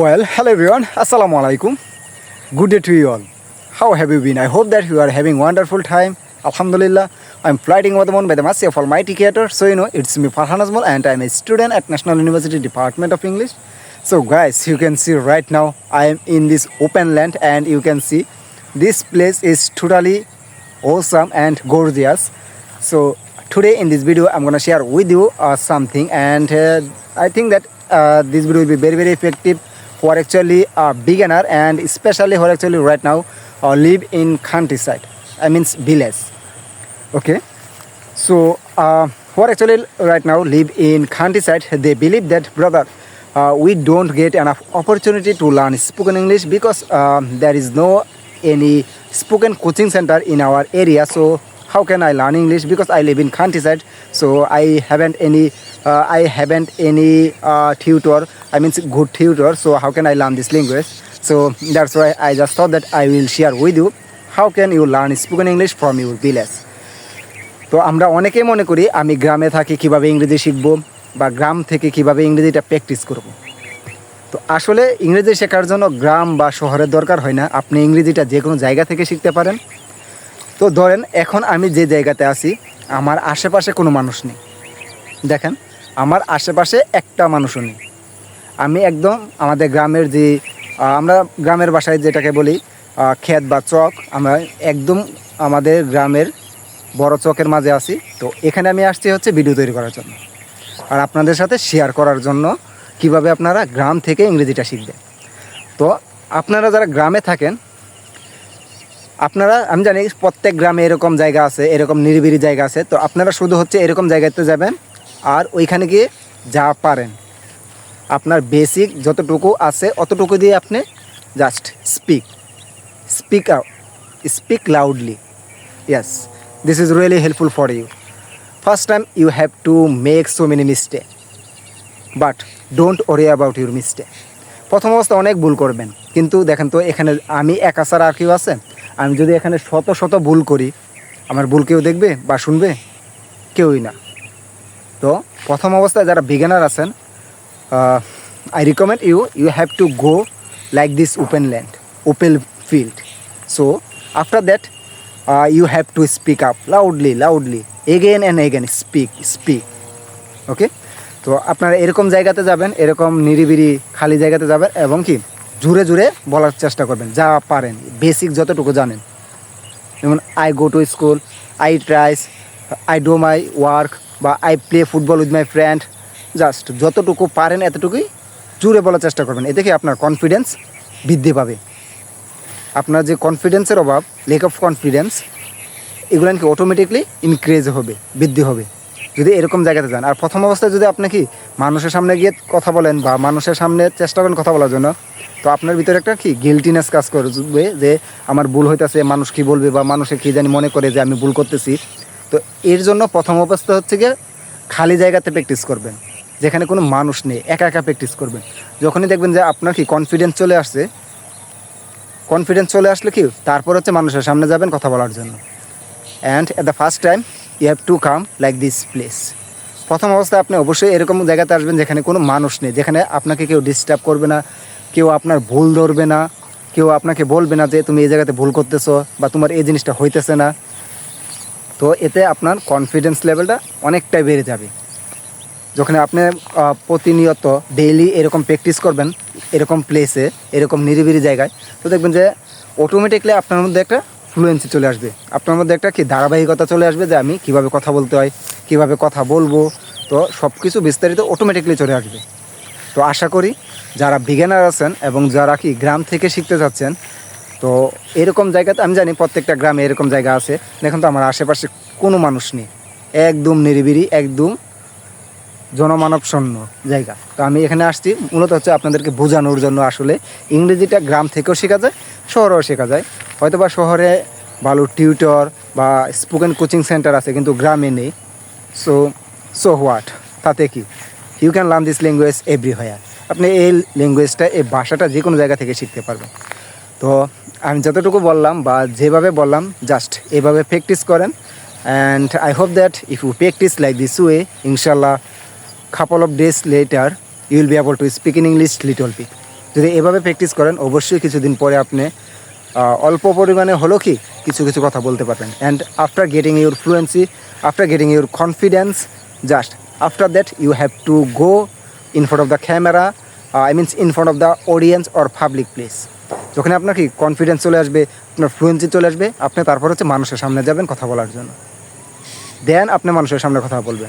Well, hello everyone. Assalamu alaikum. Good day to you all. How have you been? I hope that you are having wonderful time. Alhamdulillah. I'm flying over the moon by the mercy of Almighty Creator. So you know, it's me Farhan Azmal and I'm a student at National University Department of English. So guys, you can see right now I am in this open land and you can see this place is totally awesome and gorgeous. So today in this video I'm gonna share with you uh, something and uh, I think that uh, this video will be very very effective for actually a beginner and especially who actually right now uh, live in countryside. I means village. Okay. So uh, who actually right now live in countryside, they believe that brother, uh, we don't get enough opportunity to learn spoken English because um, there is no any spoken coaching center in our area. So how can I learn English? Because I live in countryside, so I haven't any, uh, I haven't any uh, tutor. I mean good tutor. So how can I learn this language? So that's why I just thought that I will share with you how can you learn spoken English from your village. তো আমরা অনেকেই মনে করি আমি গ্রামে থাকি কীভাবে ইংরেজি শিখব বা গ্রাম থেকে কীভাবে ইংরেজিটা প্র্যাকটিস করব তো আসলে ইংরেজি শেখার জন্য গ্রাম বা শহরের দরকার হয় না আপনি ইংরেজিটা যে কোনো জায়গা থেকে শিখতে পারেন তো ধরেন, এখন আমি যে জায়গাতে আছি, আমার আশেপাশে কোনো মানুষ নেই। দেখেন, আমার আশেপাশে একটা মানুষও নেই। আমি একদম আমাদের গ্রামের যে আমরা গ্রামের বাসায় যেটাকে বলি ক্ষেত বা চক, আমরা একদম আমাদের গ্রামের বড় চকের মাঝে আছি। তো এখানে আমি আসছি হচ্ছে ভিডিও তৈরি করার জন্য। আর আপনাদের সাথে শেয়ার করার জন্য কীভাবে আপনারা গ্রাম থেকে ইংরেজিটা শিখবেন। তো আপনারা যারা গ্রামে থাকেন আপনারা, আমি জানি প্রত্যেক গ্রামে এরকম জায়গা আছে, এরকম নিরিবিলি জায়গা আছে, তো আপনারা শুধু হচ্ছে এরকম জায়গাতে যাবেন, আর ওইখানে গিয়ে যা পারেন। আপনার বেসিক যতটুকু আছে, অতটুকু দিয়ে আপনি just speak speak out speak loudly yes this is really helpful for you first time you have to make so many mistake but don't worry about your mistake. প্রথম অবস্থা অনেক ভুল করবেন, কিন্তু দেখেন তো এখানে আমি একা ছাড়া আর কেউ আছে আমি যদি এখানে শত শত ভুল করি, আমার ভুল কেউ দেখবে বা শুনবে? কেউই না। তো প্রথম অবস্থায় যারা বিগিনার আছেন I recommend you you have to go like this open land open field so after that you have to speak up loudly loudly again and again speak speak okay তো আপনারা এরকম জায়গাতে যাবেন, এরকম নিরিবিরি খালি জায়গাতে যাবেন, এবং কি? জুড়ে জুড়ে বলার চেষ্টা করবেন, যা পারেন বেসিক যতটুকু জানেন। যেমন I go to school I tries I do my work বা I play football with my friend just যতটুকু পারেন এতটুকুই জুড়ে বলার চেষ্টা করবেন। এ কি আপনার কনফিডেন্স বৃদ্ধি পাবে। আপনার যে কনফিডেন্সের অভাব লেক অফ কনফিডেন্স এগুলো কি অটোমেটিকলি ইনক্রিজ হবে, বৃদ্ধি হবে। যদি এরকম জায়গাতে যান। আর প্রথম অবস্থায় যদি আপনি কি মানুষের সামনে গিয়ে কথা বলেন বা মানুষের সামনে চেষ্টা করেন কথা বলার জন্য, তো আপনার ভিতরে একটা কি গিলটিনেস কাজ করবে যে আমার ভুল হইতেছে, মানুষ কি বলবে বা মানুষে কি জানি মনে করে যে আমি ভুল করতেছি। তো এর জন্য প্রথম অবস্থা হচ্ছে গিয়ে খালি জায়গাতে প্র্যাকটিস করবেন, যেখানে কোনো মানুষ নেই, একা একা প্র্যাকটিস করবেন। যখনই দেখবেন যে আপনার কি কনফিডেন্স চলে আসছে কনফিডেন্স চলে আসলে কি, তারপর হচ্ছে মানুষের সামনে যাবেন কথা বলার জন্য। And at the first time you have to come like this place প্রথম অবস্থায় আপনি অবশ্যই এরকম জায়গাতে আসবেন যেখানে কোনো মানুষ নেই, যেখানে আপনাকে কেউ ডিস্টার্ব করবে না, কেউ আপনার ভুল ধরবে না, কেউ আপনাকে বলবে না যে তুমি এই জায়গাতে ভুল করতেছো বা তোমার এই জিনিসটা হইতেছে না। তো এতে আপনার কনফিডেন্স লেভেলটা অনেকটাই বেড়ে যাবে। যখন আপনি প্রতিনিয়ত ডেইলি এরকম প্র্যাকটিস করবেন, এরকম প্লেসে এরকম নিরিবিলি জায়গায়, তো দেখবেন যে অটোমেটিকলি আপনার মধ্যে একটা ফ্লুয়েন্সি চলে আসবে। আপনার মধ্যে একটা কি ধারাবাহিকতা চলে আসবে যে আমি কীভাবে কথা বলতে হয়, কীভাবে কথা বলব, তো সব কিছু বিস্তারিত অটোমেটিকলি চলে আসবে। তো আশা করি যারা বিগিনার আছেন এবং যারা কি গ্রাম থেকে শিখতে যাচ্ছেন, তো এরকম জায়গাতে আমি জানি প্রত্যেকটা গ্রামে এরকম জায়গা আছে। দেখুন তো, আমার আশেপাশে কোনো মানুষ নেই। একদম নিরিবিলি, একদম জনমানব শূন্য জায়গা। তো আমি এখানে আসছি, মূলত হচ্ছে আপনাদেরকে বোঝানোর জন্য আসলে ইংরেজিটা গ্রাম থেকেও শেখা যায়, শহরেও শেখা যায়। হয়তো বা শহরে ভালো টিউটর বা স্পোকেন কোচিং সেন্টার আছে, কিন্তু গ্রামে নেই। সো সো হোয়াট তাতে কি? You can learn this language everywhere আপনি এই ল্যাঙ্গুয়েজটা এই ভাষাটা যে কোনো জায়গা থেকে শিখতে পারবেন। তো, আমি যতটুকু বললাম বা যেভাবে বললাম জাস্ট এভাবে প্র্যাকটিস করেন। And I hope that if you practice like this way ইনশাল্লাহ of days later, you will be able to speak in english little bit যদি এভাবে প্র্যাকটিস করেন, অবশ্যই কিছুদিন পরে আপনি অল্প পরিমাণে হলেও কি কিছু কিছু কথা বলতে পারবেন। And after getting your fluency after getting your confidence just after that you have to go in front of the camera I means in front of the audience or public place যখন আপনার কি confidence চলে আসবে, আপনার fluency চলে আসবে, আপনি তারপর হচ্ছে মানুষের সামনে যাবেন কথা বলার জন্য। দেন আপনি মানুষের সামনে কথা বলবেন।